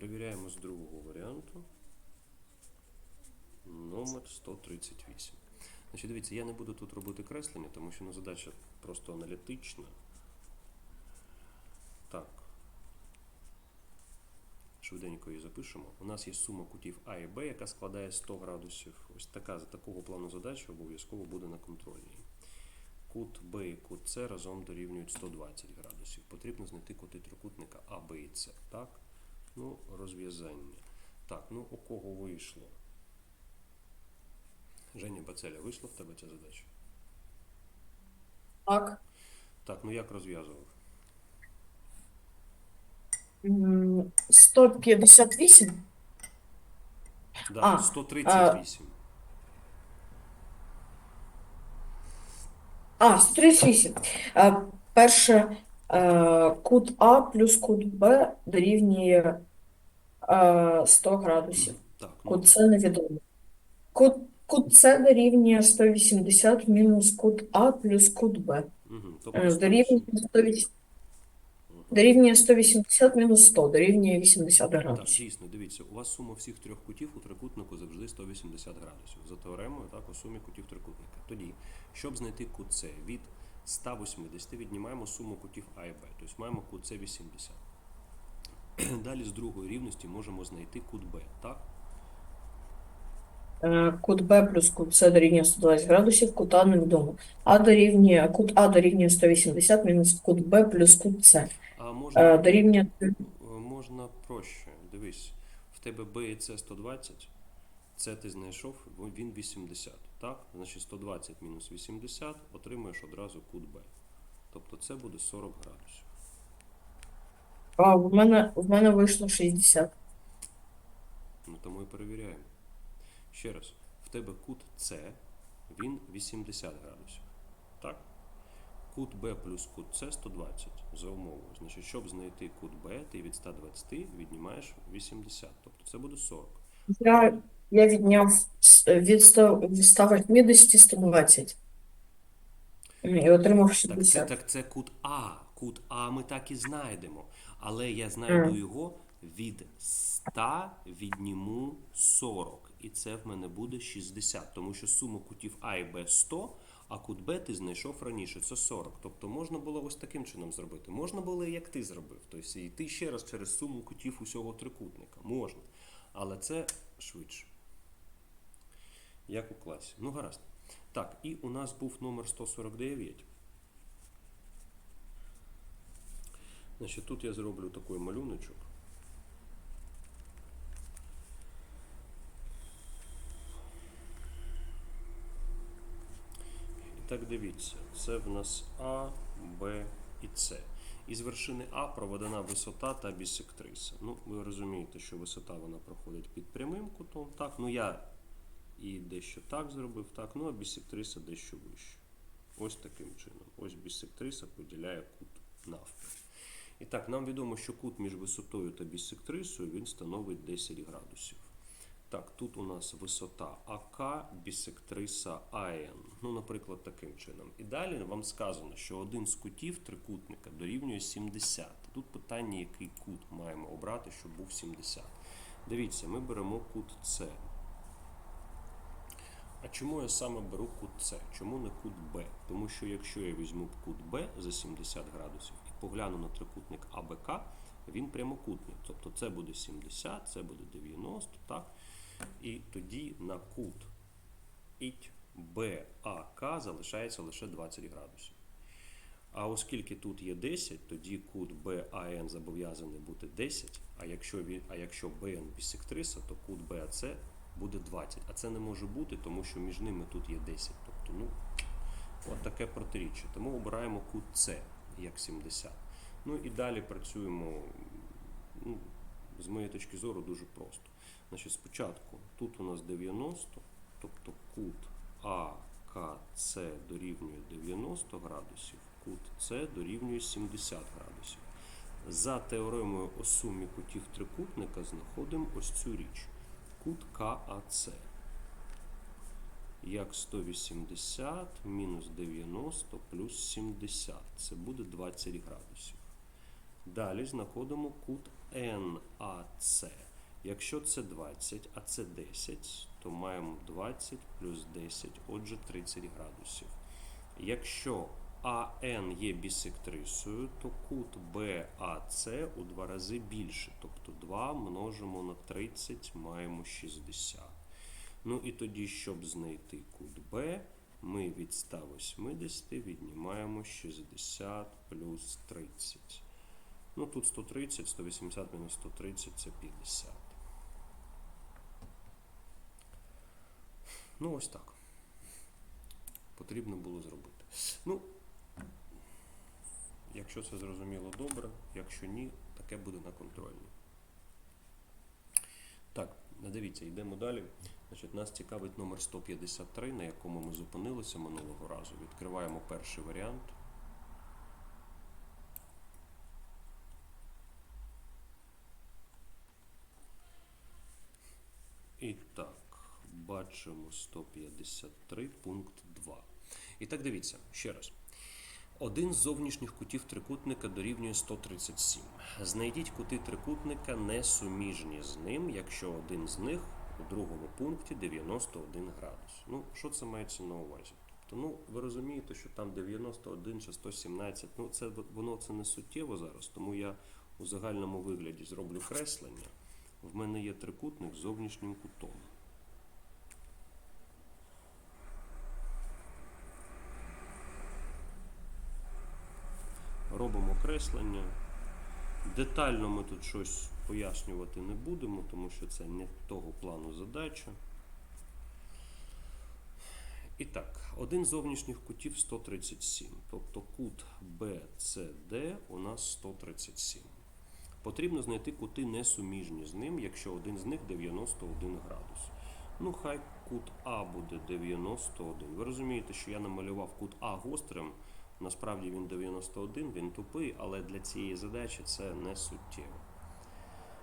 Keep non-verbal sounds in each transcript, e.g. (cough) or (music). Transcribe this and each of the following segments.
перевіряємо з другого варіанту. Номер 138. Значить, дивіться, я не буду тут робити креслення, тому що ну, задача просто аналітична. Так. Швиденько її запишемо. У нас є сума кутів А і Б, яка складає 100 градусів. Ось така за такого плану задача обов'язково буде на контрольній. Кут Б і кут С разом дорівнюють 120 градусів. Потрібно знайти кути трикутника А, Б і С. Так? Ну, розв'язання. Так, ну у кого вийшло? Женя Бацеля, вийшла в тебе ця задача? Так. Так, ну як розв'язував? 158. Да, А, 138. А, 138. Е, Перше, е, кут А плюс кут Б дорівнює 100 градусів. Так, ну, Кут С невідомо. Кут, кут С дорівнює 180 мінус кут А плюс кут Б. угу. Е, тобто Дорівнює 180, дорівнює 180 мінус 100, дорівнює 80 градусів. Так, дійсно, дивіться, у вас сума всіх трьох кутів у трикутнику завжди 180 градусів. За теоремою, так, у сумі кутів трикутника. Тоді, щоб знайти кут С від 180, віднімаємо суму кутів А і Б. Тобто маємо кут С 80. (clears throat) Далі з другої рівності можемо знайти кут Б, так? Е, Кут Б плюс кут С дорівнює 120 градусів, кут А невідомо. А дорівнює, кут А дорівнює 180 мінус кут Б плюс кут С. А можна, Е, Дорівнює е, можна проще. Дивись, в тебе Б і С 120, С ти знайшов, він 80. Так? Значить 120 мінус 80, отримуєш одразу кут Б. Тобто це буде 40 градусів. А, в мене, в мене вийшло 60. Ну тому і перевіряємо. Ще раз, в тебе кут С, він 80 градусів. Так? Кут Б плюс кут С 120 за умовою. Значить, щоб знайти кут Б, ти від 120 віднімаєш 80. Тобто це буде 40. Я, я відняв с- від 100, від 180 120. І отримав Так це, 60. так це кут А. Кут А ми так і знайдемо. Але я знайду його від 100 відніму 40. І це в мене буде 60. Тому що сума кутів А і Б 100, а кут Б ти знайшов раніше. Це 40. Тобто можна було ось таким чином зробити. Можна було, як ти зробив. Тобто йти ще раз через суму кутів усього трикутника. Можна. Але це швидше. Як у класі. Ну, гаразд. Так, і у нас був номер 149. Значить, тут я зроблю такий малюночок. І так дивіться, це в нас А, Б і С. Із вершини А проведена висота та бісектриса. Ну, ви розумієте, що висота вона проходить під прямим кутом. Так, ну я і дещо так зробив, так, ну а бісектриса дещо вище. Ось таким чином. Ось бісектриса поділяє кут навпіл. І так, нам відомо, що кут між висотою та бісектрисою він становить 10 градусів. Так, тут у нас висота АК, бісектриса АН. Ну, наприклад, таким чином. І далі вам сказано, що один з кутів трикутника дорівнює 70. Тут питання, який кут маємо обрати, щоб був 70. Дивіться, ми беремо кут С. А чому я саме беру кут С? Чому не кут Б? Тому що якщо я візьму кут Б за 70 градусів погляну на трикутник АБК, він прямокутний. Тобто це буде 70, це буде 90, так? І тоді на кут БАК залишається лише 20 градусів. А оскільки тут є 10, тоді кут БАН зобов'язаний бути 10, а якщо, а якщо БН бісектриса, то кут БАЦ буде 20. А це не може бути, тому що між ними тут є 10. Тобто, ну, от таке протиріччя. Тому обираємо кут С як 70. Ну і далі працюємо, ну, з моєї точки зору, дуже просто. Значить, спочатку тут у нас 90, тобто кут АКЦ дорівнює 90 градусів, кут С дорівнює 70 градусів. За теоремою о сумі кутів трикутника знаходимо ось цю річ. Кут КАЦ. Як 180 мінус 90 плюс 70. Це буде 20 градусів. Далі знаходимо кут НАЦ. Якщо це 20, а це 10, то маємо 20 плюс 10, отже 30 градусів. Якщо АН є бісектрисою, то кут БАЦ у два рази більше. Тобто 2 множимо на 30, маємо 60. Ну і тоді, щоб знайти кут Б, ми від 180 віднімаємо 60 плюс 30. Ну тут 130, 180 мінус 130 це 50. Ну, ось так. Потрібно було зробити. Ну, якщо це зрозуміло добре, якщо ні, таке буде на контрольній. Так, дивіться, йдемо далі. Значить, нас цікавить номер 153, на якому ми зупинилися минулого разу. Відкриваємо перший варіант. І так, бачимо 153 пункт 2. І так дивіться, ще раз. Один з зовнішніх кутів трикутника дорівнює 137. Знайдіть кути трикутника несуміжні з ним, якщо один з них у другому пункті 91 градус. Ну, що це мається на увазі? Тобто, ну, ви розумієте, що там 91 чи 117, ну, це, воно це не суттєво зараз, тому я у загальному вигляді зроблю креслення. В мене є трикутник з зовнішнім кутом. Робимо креслення. Детально ми тут щось пояснювати не будемо, тому що це не того плану задача. І так, один з зовнішніх кутів 137, тобто кут BCD у нас 137. Потрібно знайти кути несуміжні з ним, якщо один з них 91 градус. Ну, хай кут А буде 91. Ви розумієте, що я намалював кут А гострим. Насправді він 91, він тупий, але для цієї задачі це не суттєво.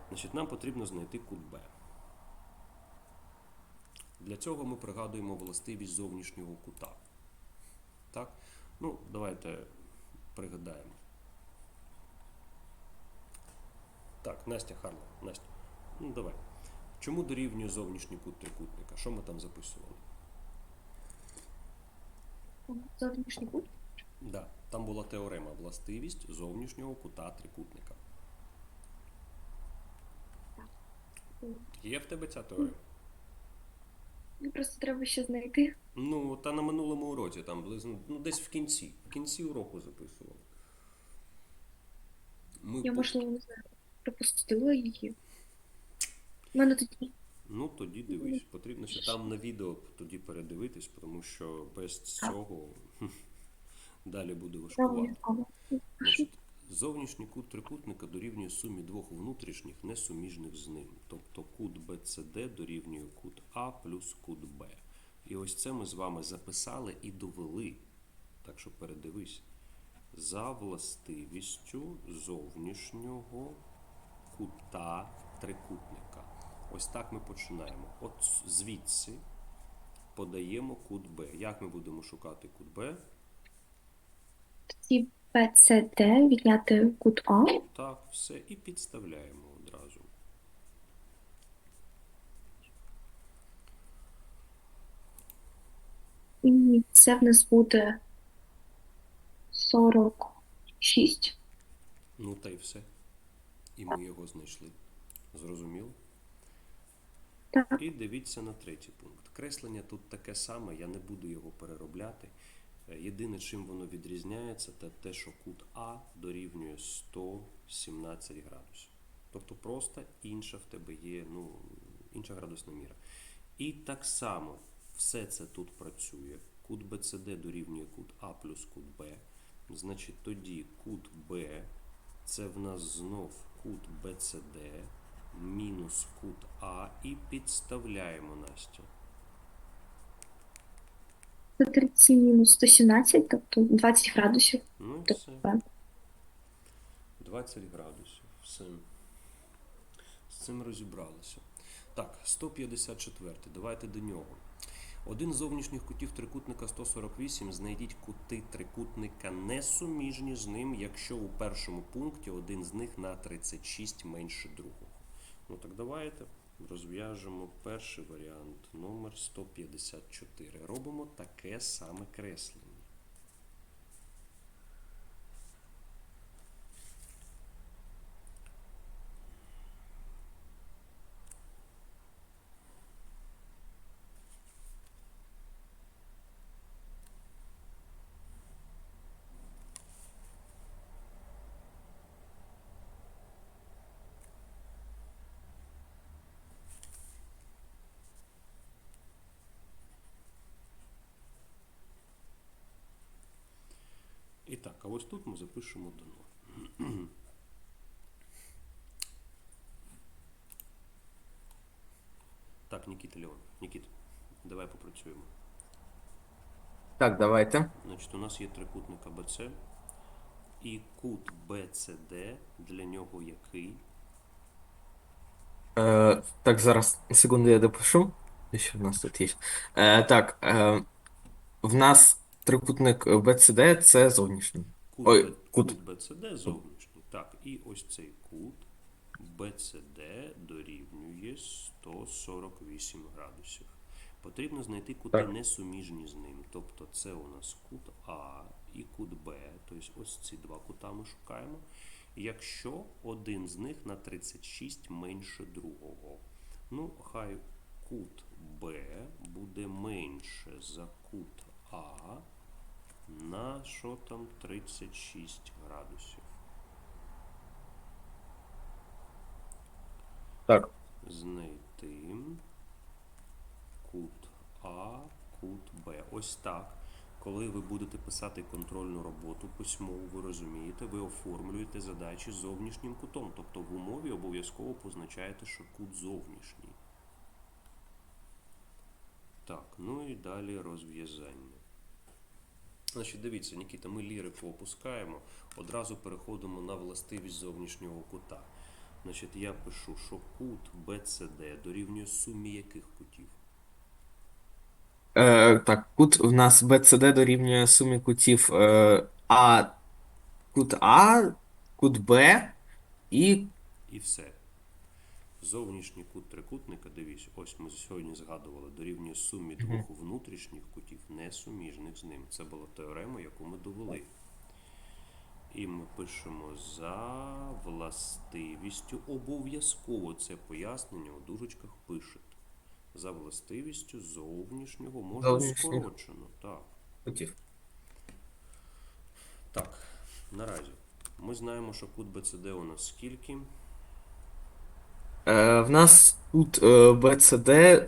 Значить, нам потрібно знайти кут Б. Для цього ми пригадуємо властивість зовнішнього кута. Так? Ну, давайте пригадаємо. Так, Настя Харла, Настя. Ну, давай. Чому дорівнює зовнішній кут трикутника? Що ми там записували? Зовнішній кут. Да, там була теорема властивість зовнішнього кута трикутника. Є в тебе ця теорема? Просто треба ще знайти. Ну, та на минулому уроці, там близько, ну десь в кінці. В кінці уроку записували. Ми Я, по- можливо, не знаю, пропустила її. У мене тут Ну, тоді дивись, потрібно ще там на відео тоді передивитись, тому що без цього далі буде. Значить, зовнішній кут трикутника дорівнює сумі двох внутрішніх несуміжних з ним. Тобто кут BCD дорівнює кут А плюс кут Б. І ось це ми з вами записали і довели. Так що передивись. За властивістю зовнішнього кута трикутника. Ось так ми починаємо. От звідси подаємо кут Б. Як ми будемо шукати кут Б? Тоді PCD відняти кут А. Так, все, і підставляємо одразу. І це в нас буде 46. Ну та й все. І ми його знайшли. Зрозуміло? Так. І дивіться на третій пункт. Креслення тут таке саме, я не буду його переробляти. Єдине, чим воно відрізняється, це те, що кут А дорівнює 117 градусів. Тобто просто інша в тебе є, ну, інша градусна міра. І так само все це тут працює. Кут BCD дорівнює кут А плюс кут Б. Значить, тоді кут Б це в нас знов кут BCD мінус кут А і підставляємо Настя. 137 мінус 117, тобто 20 градусів. Ну і Тобто все. 20 градусів. Все. З цим розібралися. Так, 154. Давайте до нього. Один з зовнішніх кутів трикутника 148. Знайдіть кути трикутника несуміжні з ним, якщо у першому пункті один з них на 36 менше другого. Ну так давайте розв'яжемо перший варіант номер 154. Робимо таке саме креслення. І (clears throat) так, а ось тут ми запишемо дано. Так, Нікіта Леон. Нікіт, давай попрацюємо. Так, давайте. Значить, у нас є трикутник АБЦ і кут BCD, для нього який? Е, так, зараз секунду я допишу. Що в нас тут є? Е, так, е, в нас трикутник BCD це зовнішній. Кут, Ой, кут. кут BCD зовнішній. Так, і ось цей кут BCD дорівнює 148 градусів. Потрібно знайти кути Так. несуміжні з ним. Тобто це у нас кут А і кут Б. Тобто ось ці два кута ми шукаємо. Якщо один з них на 36 менше другого. Ну, хай кут Б буде менше за кут А на що там 36 градусів. Так. Знайти кут А, кут Б. Ось так. Коли ви будете писати контрольну роботу письмово, ви розумієте, ви оформлюєте задачі зовнішнім кутом. Тобто в умові обов'язково позначаєте, що кут зовнішній. Так, ну і далі розв'язання. Значить, дивіться, Нікіта, ми лірику опускаємо, одразу переходимо на властивість зовнішнього кута. Значить, я пишу, що кут BCD дорівнює сумі яких кутів? Е, так, кут в нас BCD дорівнює сумі кутів е, А, кут А, кут Б і. І все. Зовнішній кут трикутника, дивись, ось ми сьогодні згадували, дорівнює сумі двох внутрішніх кутів, несуміжних з ним. Це була теорема, яку ми довели. І ми пишемо за властивістю. Обов'язково це пояснення у дужечках пишете. За властивістю зовнішнього можна Зовнішнього. скорочено. Так. Кутів. Так, наразі. Ми знаємо, що кут BCD у нас скільки? Е, в нас кут е, BCD е,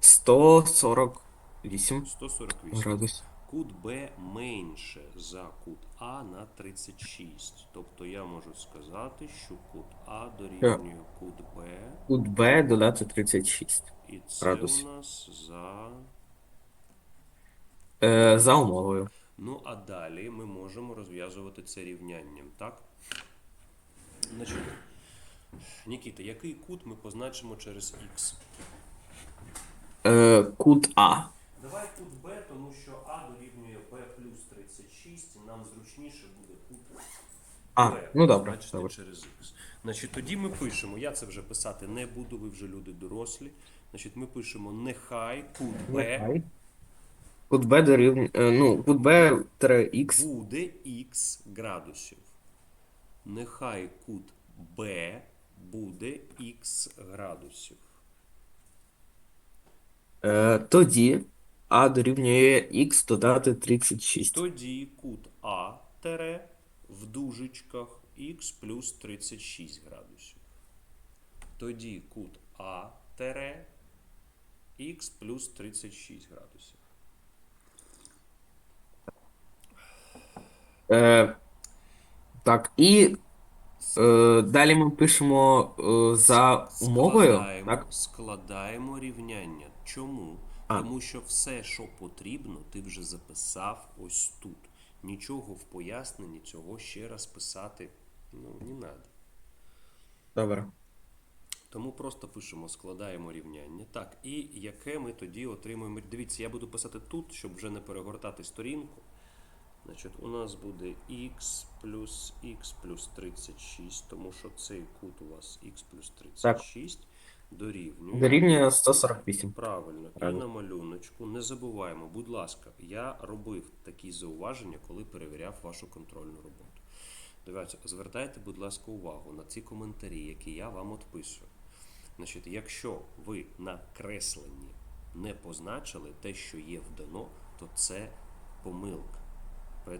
148 148. градусів. Кут Б менше за кут А на 36. Тобто я можу сказати, що кут А дорівнює кут Б, Кут Б додати 36. і це Градусів. у нас за. Е, за умовою. Ну, а далі ми можемо розв'язувати це рівнянням, так? Значить, Нікіта, який кут ми позначимо через Х? Е, кут А. Давай кут Б, тому що А дорівнює Б плюс 36, і нам зручніше буде кут А, Б ну добре, позначити добре. через Х. Значить, тоді ми пишемо, я це вже писати не буду, ви вже люди дорослі. Значить, ми пишемо нехай кут Б Нехай. Кут Б дорівнює. е, Ну, кут Б тире Х. буде Х градусів. Нехай кут Б буде Х градусів. Е, тоді А дорівнює Х додати 36. Тоді кут А тере в дужечках х плюс 36 градусів. Тоді кут А тере х плюс 36 градусів. Е, так, і е, далі ми пишемо е, за умовою. Складаємо, Так? складаємо рівняння. Чому? А. Тому що все, що потрібно, ти вже записав ось тут. Нічого в поясненні цього ще раз писати ну, не треба. Добре. Тому просто пишемо, складаємо рівняння. Так, і яке ми тоді отримуємо. Дивіться, я буду писати тут, щоб вже не перегортати сторінку. Значить, у нас буде х плюс х плюс 36, тому що цей кут у вас х плюс 36 дорівнює. Дорівнює 148. Правильно, і на малюночку не забуваємо, будь ласка, я робив такі зауваження, коли перевіряв вашу контрольну роботу. Дивіться, звертайте, будь ласка, увагу на ці коментарі, які я вам відписую. Значить, якщо ви на кресленні не позначили те, що є вдано, то це помилка.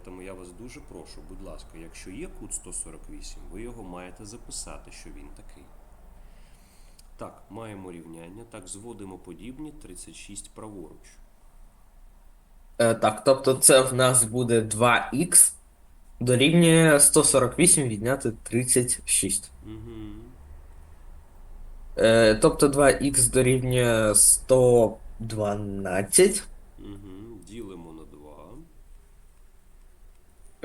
Тому я вас дуже прошу, будь ласка, якщо є кут 148, ви його маєте записати, що він такий. Так, маємо рівняння. Так, зводимо подібні 36 праворуч. Е, так, тобто це в нас буде 2х дорівнює 148 відняти 36. Угу. Е, тобто 2х дорівнює 112. Угу. Ділимо на 2.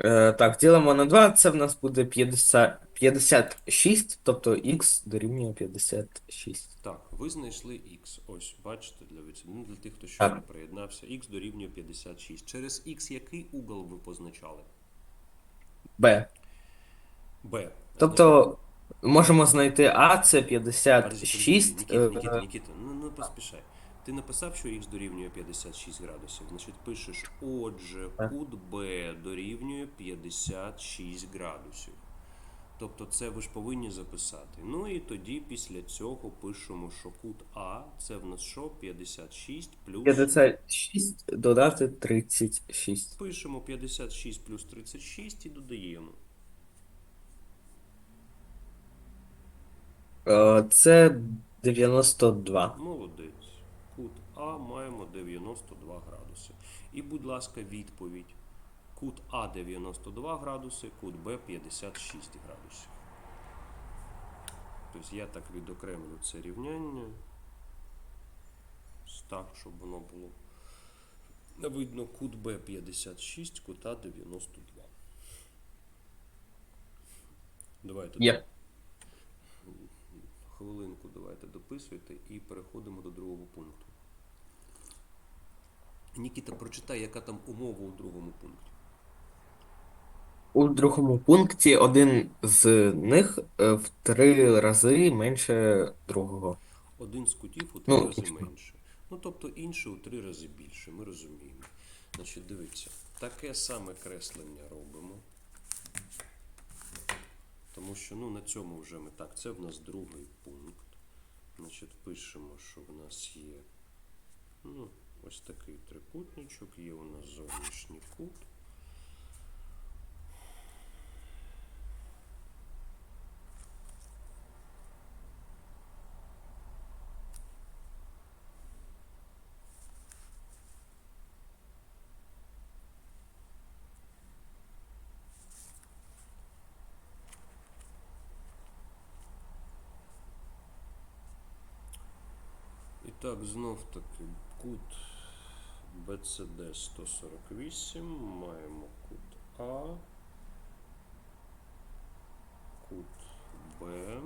Е, так, ділимо на 2, це в нас буде 50, 56, тобто х дорівнює 56. Так, ви знайшли х. Ось, бачите, для, від- ну, для тих, хто щойно Так. приєднався, х дорівнює 56. Через х який угол ви позначали? Б. Б. Тобто можемо знайти А, це Подожди, 56. подожди, Нікіта, Нікіта, е, Нікіта, ну не поспішай. Ти написав, що х дорівнює 56 градусів. Значить, пишеш, отже, кут Б дорівнює 56 градусів. Тобто це ви ж повинні записати. Ну і тоді після цього пишемо, що кут А це в нас що? 56 плюс. 56 додати 36. Пишемо 56 плюс 36 і додаємо. Е, Це 92. Молодець. А маємо 92 градуси. І, будь ласка, відповідь. Кут А 92 градуси, кут Б 56 градусів. Тобто я так відокремлю це рівняння. Так, щоб воно було. Видно, кут Б 56, кут А 92. Давайте Є. Хвилинку давайте дописуйте і переходимо до другого пункту. Нікіта, прочитай, яка там умова у другому пункті. У другому пункті один з них е, в три рази менше другого. Один з кутів у три Ну, рази звісно. менше. Ну, тобто інший у три рази більше, ми розуміємо. Значить, дивіться, таке саме креслення робимо. Тому що ну, на цьому вже ми так, це в нас другий пункт. Значить, пишемо, що в нас є ну, ось такий трикутничок, є у нас зовнішній кут. І так, знов таки кут BCD 148, маємо кут А, кут Б.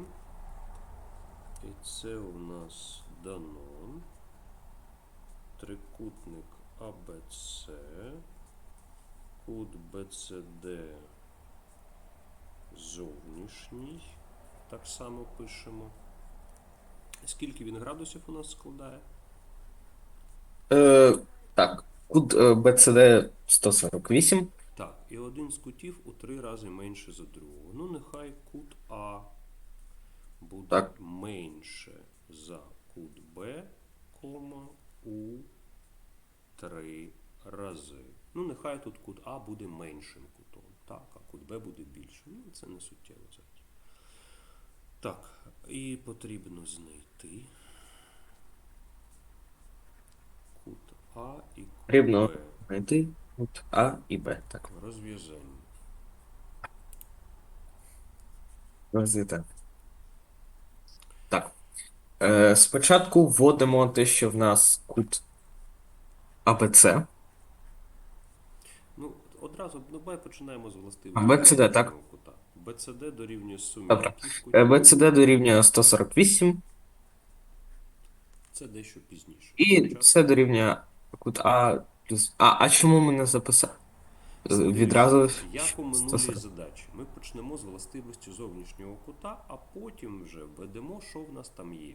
І це у нас дано. Трикутник АБЦ, кут BCD зовнішній. Так само пишемо. Скільки він градусів у нас складає? Е, так, кут е, BCD 148. Так, і один з кутів у три рази менше за другого. Ну, нехай кут А буде Так. менше за кут Б, кома, у три рази. Ну, нехай тут кут А буде меншим кутом. Так, а кут Б буде більшим. Ну, це не суттєво зараз. Так, і потрібно знайти кут А і кут Потрібно знайти кут А і Б. Так, Розв'язання. розвити. Так. Е, спочатку вводимо те, що в нас кут АБЦ. Ну, одразу, ну, давай починаємо з А, властивості. BCD, так? кута. BCD дорівнює сумі Добре. яких кутів. BCD дорівнює 148. Це дещо пізніше. І Спочатку- це дорівнює кут А плюс. А, а чому ми не записали? відразу Як у минулій задачі. Ми почнемо з властивості зовнішнього кута, а потім вже введемо, що в нас там є.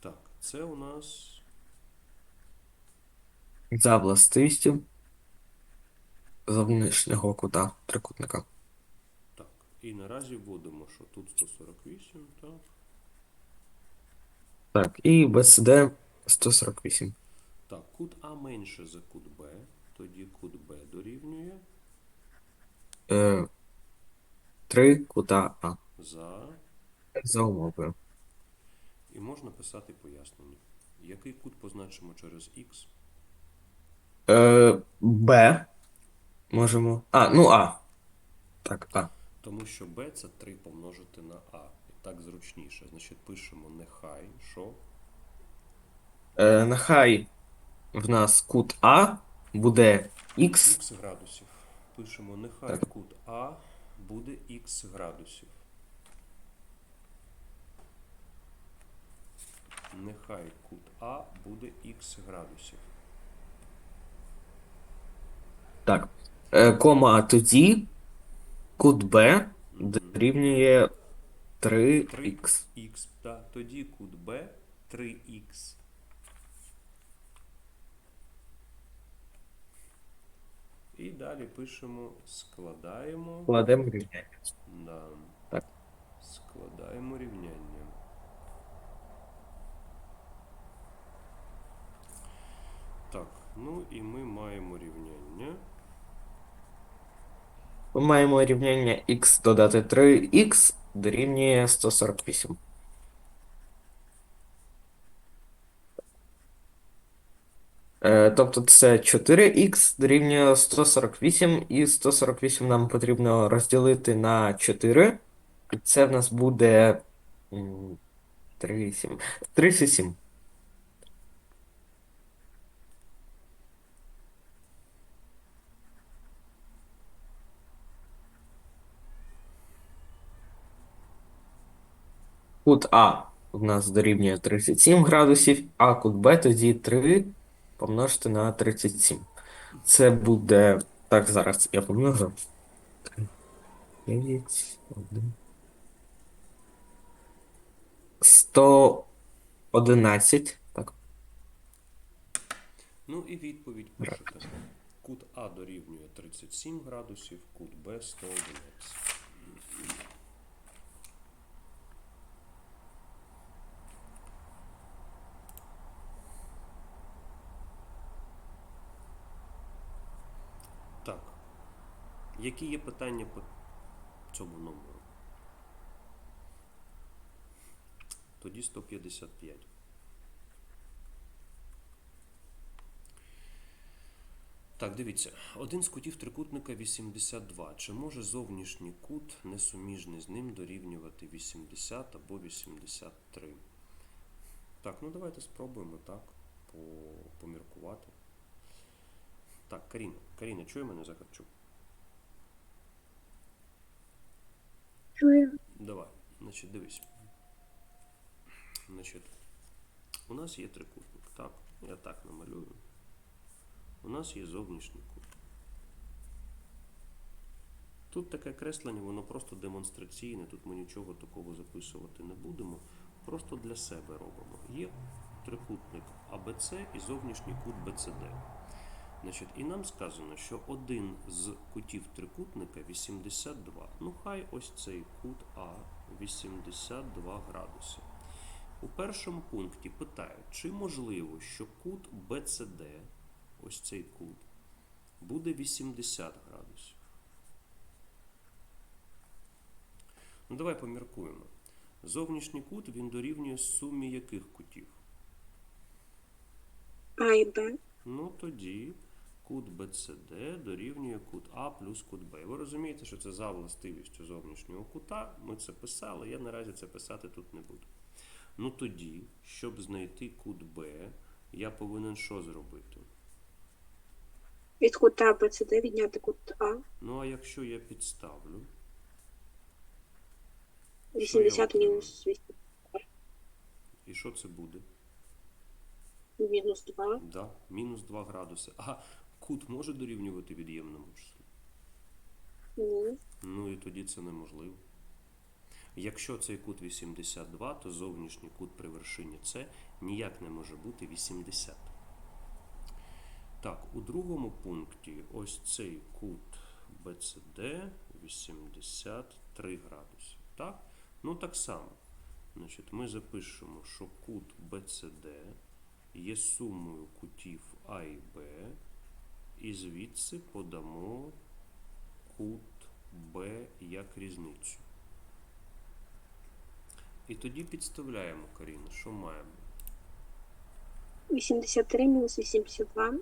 Так, це у нас за властивістю зовнішнього кута трикутника. так. І наразі вводимо, що тут 148, так. Так, і BCD 148. Так, кут А менше за кут Б, тоді кут Б дорівнює Е, 3 кута А. за. За умовою. І можна писати пояснення. Який кут позначимо через х? Е, Б. Можемо. А, ну А. Так, А. Тому що b це 3 помножити на а. І так зручніше. Значить, пишемо нехай, що Е, нехай в нас кут А буде Х. х градусів. Пишемо нехай Так. кут А буде х градусів. Нехай кут А буде х градусів. Так. Е, кома тоді кут Б дорівнює 3х. 3х. Да. Тоді кут Б 3х. І далі пишемо, складаємо. Кладемо рівняння. Да. Так. Складаємо рівняння. Так, ну і ми маємо рівняння. Ми маємо рівняння х додати 3х дорівнює 148. Тобто це 4х дорівнює 148, і 148 нам потрібно розділити на 4. І це в нас буде м, 3, 37. Кут А в нас дорівнює 37 градусів, а кут Б тоді 3 помножити на 37. Це буде. Так, зараз я помножу. 9, 1. 111. Так. Ну і відповідь пишете. Кут А дорівнює 37 градусів, кут Б 111. Так. Які є питання по цьому номеру? Тоді 155. Так, дивіться, один з кутів трикутника 82. Чи може зовнішній кут, несуміжний з ним, дорівнювати 80 або 83? Так, ну давайте спробуємо так поміркувати. Так, Каріна. Каріна, чує мене Захарчук? Чую. Давай, значить, дивись. Значить, у нас є трикутник, так? Я так намалюю. У нас є зовнішній кут. Тут таке креслення, воно просто демонстраційне, тут ми нічого такого записувати не будемо. Просто для себе робимо. Є трикутник АБЦ і зовнішній кут БЦД. Значить, і нам сказано, що один з кутів трикутника 82. Ну, хай ось цей кут А 82 градуси. У першому пункті питають, чи можливо, що кут БЦД, ось цей кут, буде 80 градусів. Ну, давай поміркуємо. Зовнішній кут він дорівнює сумі яких кутів? А і Б. Ну тоді кут BCD дорівнює кут А плюс кут Б. Ви розумієте, що це за властивістю зовнішнього кута. Ми це писали, я наразі це писати тут не буду. Ну тоді, щоб знайти кут Б, я повинен що зробити? Від кута БЦД відняти кут А. Ну а якщо я підставлю, 80 мінус 8. і що це буде? Мінус 2. Да, мінус 2 градуси. А Кут може дорівнювати від'ємному числу? Ні. Ну і тоді це неможливо. Якщо цей кут 82, то зовнішній кут при вершині С ніяк не може бути 80. Так, у другому пункті ось цей кут BCD 83 градуси. Так? Ну так само. Значить, ми запишемо, що кут BCD є сумою кутів А і Б, і звідси подамо кут Б як різницю. І тоді підставляємо Каріна, що маємо? 83 мінус 82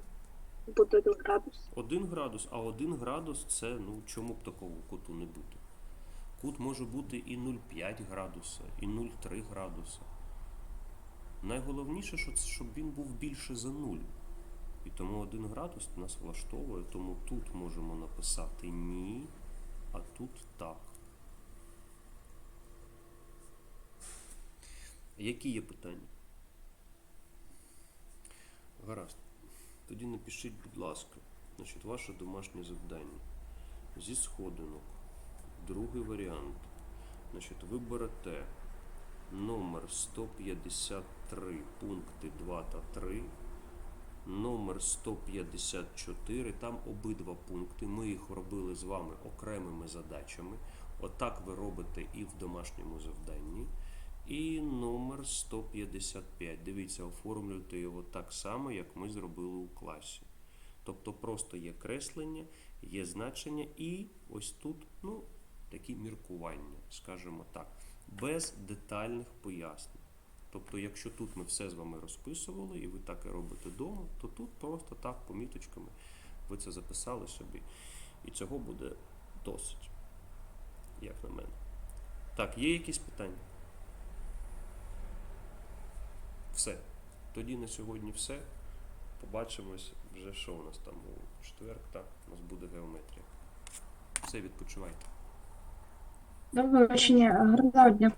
буде 1 градус. 1 градус, а 1 градус це, ну, чому б такого куту не бути? Кут може бути і 0,5 градуса, і 0,3 градуса. Найголовніше, що це, щоб він був більше за 0. І тому 1 градус нас влаштовує, тому тут можемо написати ні, а тут так. Які є питання? Гаразд. Тоді напишіть, будь ласка, значить, ваше домашнє завдання. Зі сходинок. Другий варіант. Значить, ви берете номер 153, пункти 2 та 3, номер 154, там обидва пункти. Ми їх робили з вами окремими задачами. Отак ви робите і в домашньому завданні. І номер 155. Дивіться, оформлюйте його так само, як ми зробили у класі. Тобто просто є креслення, є значення і ось тут, ну, такі міркування, скажімо так, без детальних пояснень. Тобто, якщо тут ми все з вами розписували і ви так і робите вдома, то тут просто так поміточками ви це записали собі. І цього буде досить, як на мене. Так, є якісь питання? Все. Тоді на сьогодні все. Побачимось вже, що у нас там у четверг, так, у нас буде геометрія. Все, відпочивайте. До побачення, гарного дня.